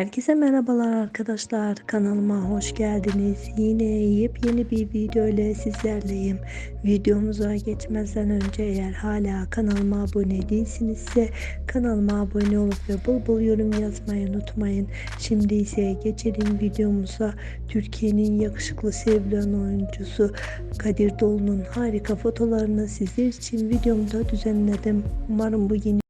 Herkese merhabalar arkadaşlar. Kanalıma hoş geldiniz. Yine yepyeni bir video ile sizlerleyim. Videomuza geçmezden önce eğer hala kanalıma abone değilsinizse kanalıma abone olup ve bol bol yorum yazmayı unutmayın. Şimdi ise geçelim videomuza. Türkiye'nin yakışıklı sevilen oyuncusu Kadir Dolun'un harika fotolarını sizler için videomda düzenledim. Umarım bu yeni